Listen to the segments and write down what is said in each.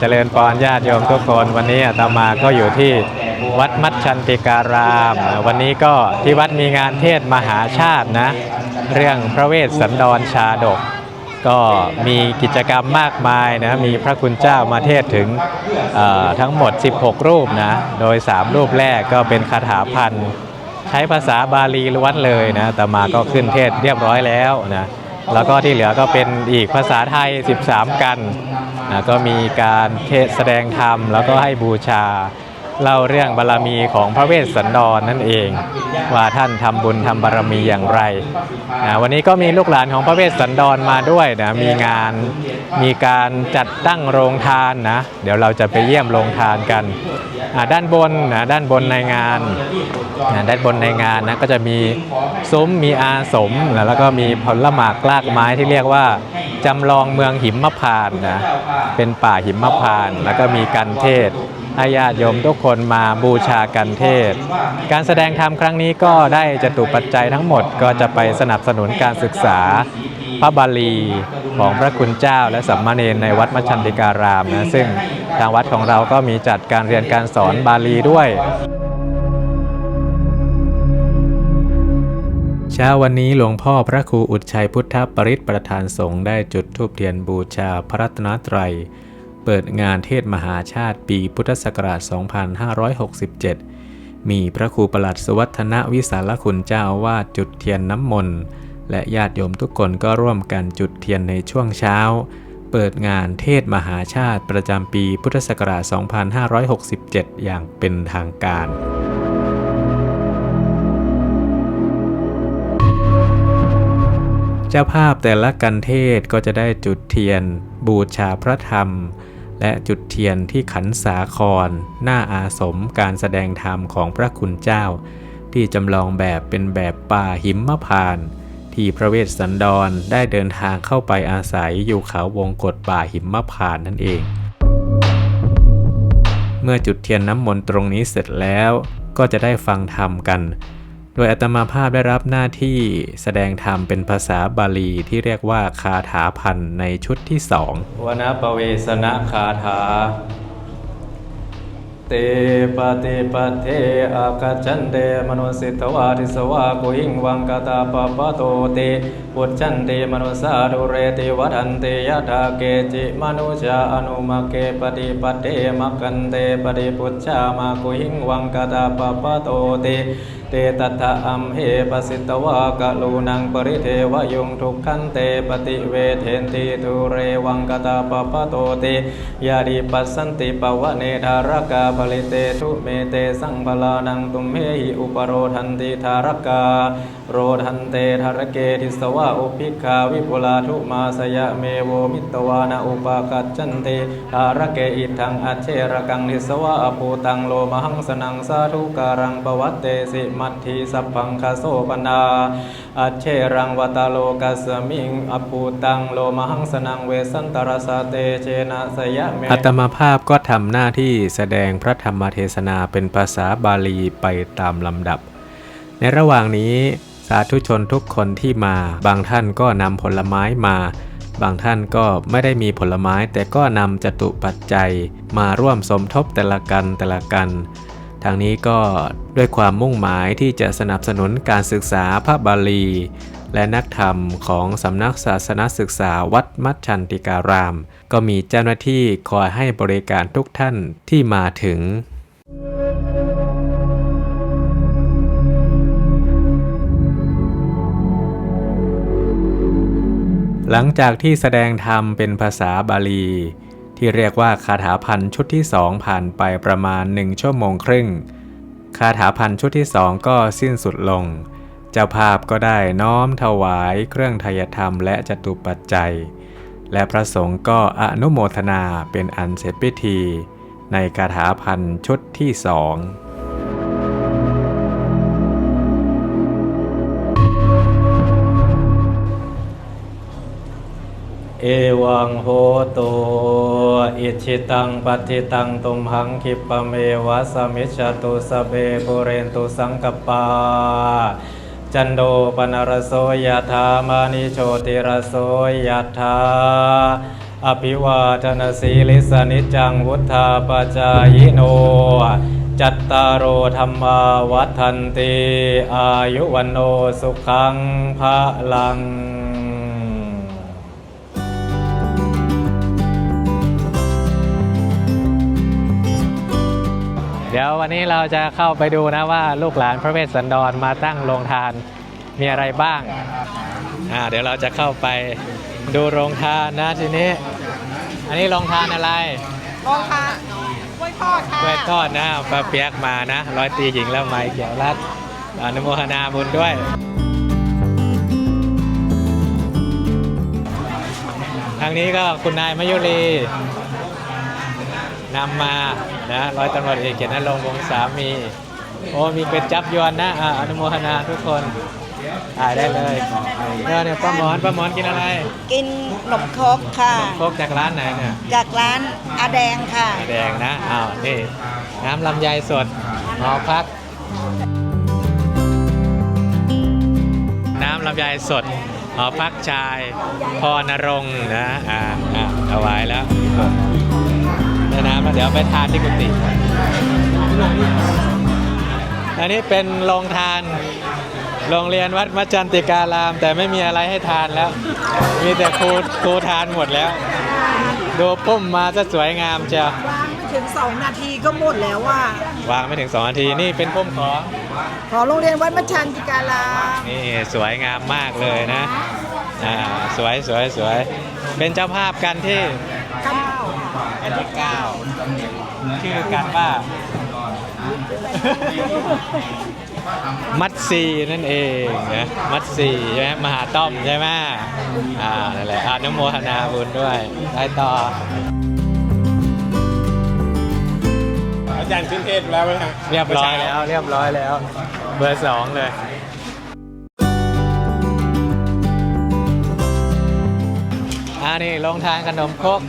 เจริญปอนญาติโยมทุกคนวันนี้อาตมาก็อยู่ที่วัดมัชชันติการาม วันนี้ก็ที่วัดมีงานเทศมหาชาตินะ เรื่องพระเวสสันดรชาดก ก็มีกิจกรรมมากมายนะมีพระคุณเจ้ามาเทศถึงทั้งหมด 16 รูปนะโดย 3 รูปแรกก็เป็นคาถาพันใช้ภาษาบาลีล้วนเลยนะแต่มาก็ขึ้นเทศเรียบร้อยแล้วนะ แล้วก็ที่เหลือก็เป็นอีกภาษาไทย 13 กันนะก็มีการเทศแสดงธรรม แล้วก็ให้บูชา เล่าเรื่องบารรมีของพระเวสสันดรนั่นเอง ว่าท่านทำบุญทำบารรมีอย่างไรนะวันนี้ก็มีลูกหลานของพระเวสสันดรมาด้วยนะมีงานมีการจัดตั้งโรงทานนะเดี๋ยวเราจะไปเยี่ยมโรงทานกันด้านบนนะด้านบนในงานนะด้านบนในงานนะก็จะมีซุ้มมีอาสมนะแล้วก็มีผลหมากลากไม้ที่เรียกว่า จำลองเมืองหิมพานต์นะเป็นป่าหิมพานต์แล้วก็มีกันเทศน์ให้ญาติโยมทุกคนมาบูชากันเทศ การแสดงธรรมครั้งนี้ก็ได้จตุปัจจัยทั้งหมดก็จะไปสนับสนุนการศึกษาพระบาลีของพระคุณเจ้าและสัมมาเนรในวัดมัชชันติการามนะซึ่งทางวัดของเราก็มีจัดการเรียนการสอนบาลีด้วย เช้าวันนี้หลวงพ่อพระครูอุดชัยพุทธปริศประธานสงฆ์ได้จุดธูปเทียนบูชาพระรัตนตรัย เปิดงานเทศมหาชาติปีพุทธศักราช 2567 มีพระครูประหลัดสุวัฒนวิสารคุณเจ้าอาวาดจุดเทียนน้ำมนต์และญาติโยมทุกคนก็ร่วมกันจุดเทียนในช่วงเช้า เปิดงานเทศมหาชาติประจำปีพุทธศักราช 2567 อย่างเป็นทางการ เจ้าภาพแต่ละกันเทศก็จะได้จุดเทียน บูชาพระธรรม และจุดเทียนที่ขันสาคร หน้าอาสมการแสดงธรรมของพระคุณเจ้า ที่จำลองแบบเป็นแบบป่าหิมพานต์ที่พระเวสสันดรได้เดินทางเข้าไปอาศัยอยู่เขาวงกฏป่าหิมพานต์นั่นเอง เมื่อจุดเทียนน้ำมนต์ตรงนี้เสร็จแล้ว ก็จะได้ฟังธรรมกัน โดยอาตมาภาพได้รับหน้าที่แสดงธรรมเป็นภาษาบาลีที่เรียกว่าคาถาพันในชุดที่สองวนาปเวสนะคาถา เตปะเตปะเทอากาจันเตมโนสิตวาทิสวากุหิงวังกตาปปะโตเตปุจจันเตมโนสาดุเรติวัฏันเตยะถาเกจิมนุจาอนุมาเกปฏิปะเตมะกันเตปฏิปุจจามากุหิงวังกตาปปะโตเต เตตัทะอัมเหปสิตวากะลูนังปริเทวยุงทุกขันเตปฏิเวเทนติทุเรวังกตาปปะโตเตยาดิปัสสันติปวะเนธารกาภลิเตทุเมเตสังพลานังตุมเมหิอุปโรทันติธารกาโรทันเตธารเกทิสวะอุปิกขาวิปุลาทุมาสยะเมโวมิตวานาอุปากัจจันเตธารเกอิทังอเชรกังทิสวะอภูตังโลมหังสนังสาธุการังปวัตเตสิมทธิสัพพังคาโสปนาอัจเชรังวัตโลกัสมิงอภูตังโลมหังสนังเวสันตรสาเตเชนะสยะเมอัตมาภาพก็ทำหน้าที่แสดงพระธรรมเทศนาเป็นภาษาบาลีไปตามลำดับ ในระหว่างนี้สาธุชนทุกคนที่มา บางท่านก็นำผลไม้มา บางท่านก็ไม่ได้มีผลไม้แต่ก็นำจตุปัจจัย มาร่วมสมทบแต่ละกันแต่ละกัน ทางนี้ก็ด้วยความมุ่งหมายที่จะสนับสนุนการศึกษาพระบาลี และนักธรรมของสำนักศาสนศึกษาวัดมัชชันติการาม ก็มีเจ้าหน้าที่คอยให้บริการทุกท่านที่มาถึงหลังจากที่แสดงธรรมเป็นภาษาบาลี ที่เรียกว่าคาถาพันชุดที่สองผ่านไปประมาณหนึ่งชั่วโมงครึ่ง คาถาพันชุดที่สองก็สิ้นสุดลง เจ้าภาพก็ได้น้อมถวายเครื่องทยธรรมและจตุปัจจัย และพระสงฆ์ก็อนุโมทนาเป็นอันเสร็จพิธี ในคาถาพันชุดที่สอง เอวังโหตุอิชิตังปฏิตังตุมหังคิปะเมวะสมิจจตุสเบปุเรนตุสังกปาจันโดปนรโสยถามานิโชติรโสยถาอภิวาทนสีลิสนิจังวุธาปจายโน จัตตารโอธรรมาวัฏันติอายุวันโนสุขังภะลัง เดี๋ยววันนี้เราจะเข้าไปดูนะว่าลูกหลานพระเวสสันดรมาตั้งโรงทานมีอะไรบ้างอ่าเดี๋ยวเราจะเข้าไปดูโรงทานนะทีนี้ อันนี้โรงทานอะไรโรงทานกล้วยทอดค่ะกล้วยทอดนะปลาเปียกมานะร้อยตีหญิงแล้วไม้เขียวรัดอนุโมทนาบุญด้วยทางนี้ก็คุณนายมยุรี นำมานะร้อยตำรวจเอกเกียรตินรงค์วงศ์สามี โอ้มีเป็ดจับยวนนะอ่าอนุโมทนาทุกคนถ่ายได้เลยเนี่ยเนี่ยป้าหมอนป้าหมอนกินอะไรกินขนมครกค่ะ โคกจากร้านไหนเนี่ยจากร้านอาแดงค่ะ แดงนะอ้าวนี่น้ำลำไยสดหอพัก น้ำลำไยสดหอพักชายพรนรงค์นะอ่าอ่าเอาไว้แล้ว ได้น้ำแล้วเดี๋ยวไปทานที่กุฏิอันนี้เป็นโรงทาน โรงเรียนวัดมัจจันติการาม แต่ไม่มีอะไรให้ทานแล้ว มีแต่ครูครูทานหมดแล้ว ดูปุ้มมาซะสวยงามเชียววางไม่ถึง2นาทีก็หมดแล้วว่าวางไม่ถึง2นาทีนี่เป็นปุ้มของขอโรงเรียนวัดมัชชันติการาม นี่สวยงามมากเลยนะอ่าสวยสวยสวยเป็นเจ้าภาพกันที่เก้า อันที่เก้าชื่อกันว่า มัดซีนั่นเองนะมัดซีใช่ไหมมหาต้อมใช่ไหมอ่านั่นแหละอนุโมทนาบุญด้วยได้ต่ออาจารย์ขึ้นเทศแล้วไหมฮะเรียบร้อยแล้วเรียบร้อยแล้ว เบอร์สองเลยอ่านี่ลงทานขนมครก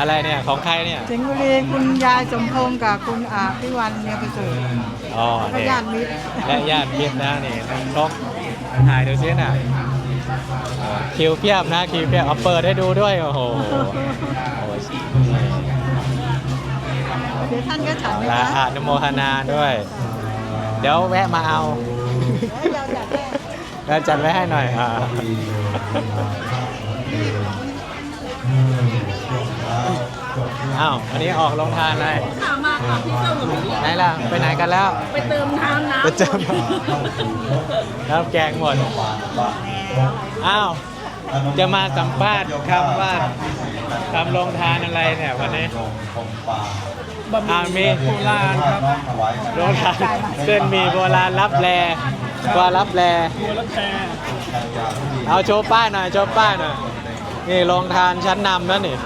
อะไรเนี่ย ของใครเนี่ย สิงห์บุรีคุณยายสมพงษ์กับคุณอาพิวันเนี่ยประเสริฐอ๋อแล้วก็นี่ญาติมิตรและญาติมิตรนะนี่ขนมครกถ่ายดูซิน่ะเออคิวเพียบนะคิวเพียบเอาเปิดให้ดูด้วย โอ้โหโอ้ยเดี๋ยวท่านก็ฉันนะลาคะอนุโมทนาด้วย เดี๋ยวแวะมาเอา แล้วเราอยากได้แล้วจัดไว้ให้หน่อยอ่า อ้าวอันนี้ออกลงทานเลยไหนล่ะ ไปไหนกันแล้ว ไปเติมน้ำนะไปเจอแล้วแกงหมด อ้าว จะมาสัมภาษณ์คำว่าทำลงทานอะไรเนี่ยวันนี้อ้าวมีโบราณครับโรงทานเส้นหมีโบราณรับแลกว่ารับแลเอาโชว์ป้ายหน่อยโชว์ป้ายหน่อยนี่โรงทานชั้นนำนะนี่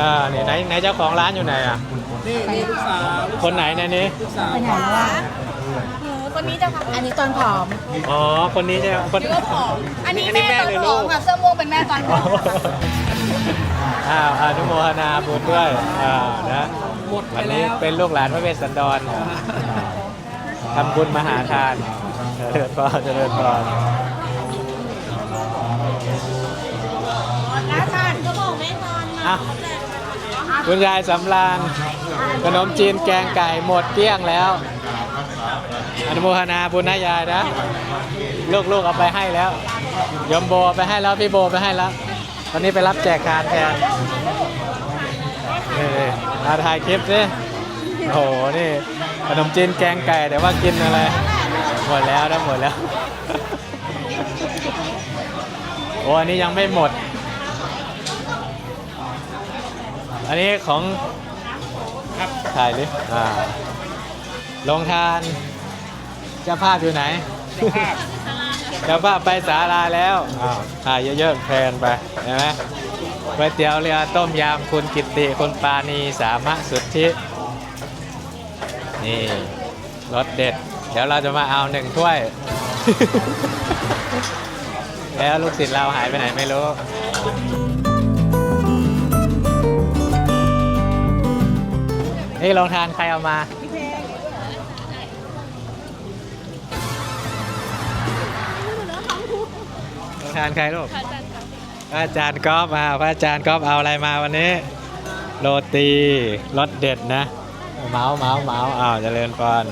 อ่านี่ไหนไหนเจ้าของร้านอยู่ไหนอะ นี่นี่ลูกสาวคนไหนในนี้ ลูกสาวไปไหนแล้วอะหนูคนนี้จะค่ะอันนี้ตอนผอมอ๋อ คนนี้ใช่ไหมคนนี่ก็ผอมอันนี้อันนี้แม่แม่ตอนหรือผลูอกมค่ะเสื้อม่วงเป็นแม่ตอนผอมอ้าวอนุโมทนาบุญด้วยอ่านะวันนี้เป็นลูกหลานพระเวสสันดรทำบุญมหาทานเจริญพรเจริญพรแล้วท่านก็บอกแม่ตอนมาอะ คุณยายสำราญขนมจีนแกงไก่หมดเกลี้ยงแล้ว อนุโมทนาบุญนะยายนะ ลูกๆเอาไปให้แล้วยมโบไปให้แล้วพี่โบไปให้แล้วตอนนี้ไปรับแจกทานแทนนี่มาถ่ายคลิปสิโอ้โห นี่ขนมจีนแกงไก่แต่ว่ากินอะไร หมดแล้วนะหมดแล้ว โอ้อันนี้ยังไม่หมด อันนี้ของครับถ่ายดิอ่าลงทานเจ้าภาพอยู่ไหน เจ้าภาพไปศาลาแล้วอ้าวถ่ายเยอะๆแพนไปเห็นไหมก๋วยเตี๋ยวเรือต้มยำคุณกิตติคุณปานีสามะสุทธิ นี่รสเด็ด เดี๋ยวเราจะมาเอาหนึ่งถ้วย แล้วลูกศิษย์เราหายไปไหนไม่รู้ นี่ลองทานใครเอามาลองทานใครลูกพระอาจารย์ก๊อฟมาพระอาจารย์ก๊อฟเอาอะไรมาวันนี้ โรตีรสเด็ดนะเมาส์เมาส์เมาส์อ้าวเจริญพร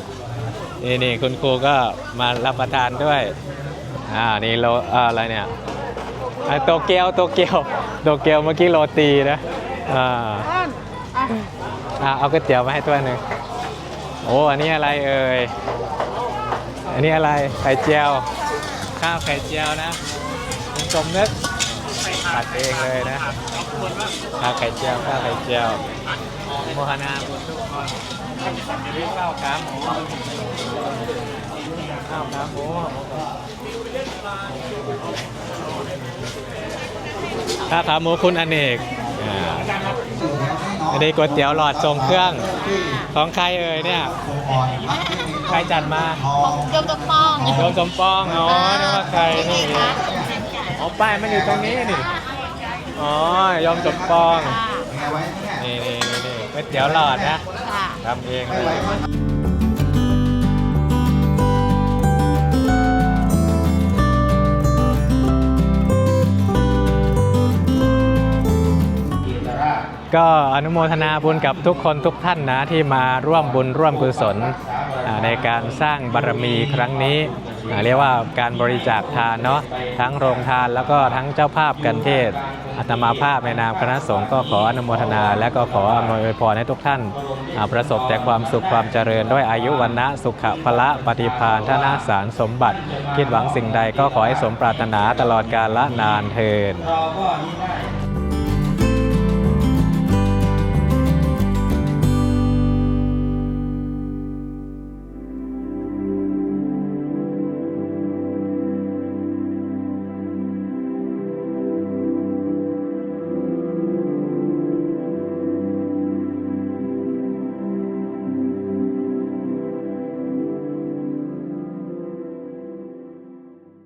นี่นี่คุณครูก็มารับประทานด้วยอ่านี่โรออะไรเนี่ยโตเกียวโตเกียวโตเกียวเมื่อกี้โรตีนะอ่า อ้อาเอาก๋วยเตี๋ยวมาให้ถ้วหนึ่งโอ้อันนี้อะไรเอ่ยอันนี้อะไรไข่เจียว ข้าวไข่เจียวนะคุณสมนึกตัดเองเลยนะข้าวไข่เจียวข้าวไข่เจียวโมหนาบุญทุกคนรีบข้าวขาหมูข้าวขาหมูข้าวขาหมูคุณอเนก อ่าอันนี้ก๋วยเตี๋ยวหลอดทรงเครื่อง ของใครเอ่ยเนี่ย ใครจัดมายมตะปองโยมสมปองอ๋อนึกว่าใครนี่อ๋อป้ายมันอยู่ตรงนี้นี่ อ๋อยอมสมปอง นี่นี่นี่นี่ก๋วยเตี๋ยวหลอดนะค่ะทำเองเลย ก็อนุโมทนาบุญกับทุกคนทุกท่านนะที่มาร่วมบุญร่วมกุศลในการสร้างบารมีครั้งนี้ เรียกว่าการบริจาคทานเนาะทั้งโรงทานแล้วก็ทั้งเจ้าภาพกันเทศอาตมาภาพในนามคณะสงฆ์ก็ขออนุโมทนา และก็ขออำนวยพรให้ทุกท่าน ประสบแต่ความสุขความเจริญด้วยอายุวันนะสุขภละปฏิภาณธนาสารสมบัติ คิดหวังสิ่งใดก็ขอให้สมปรารถนาตลอดกาลละนานเทิน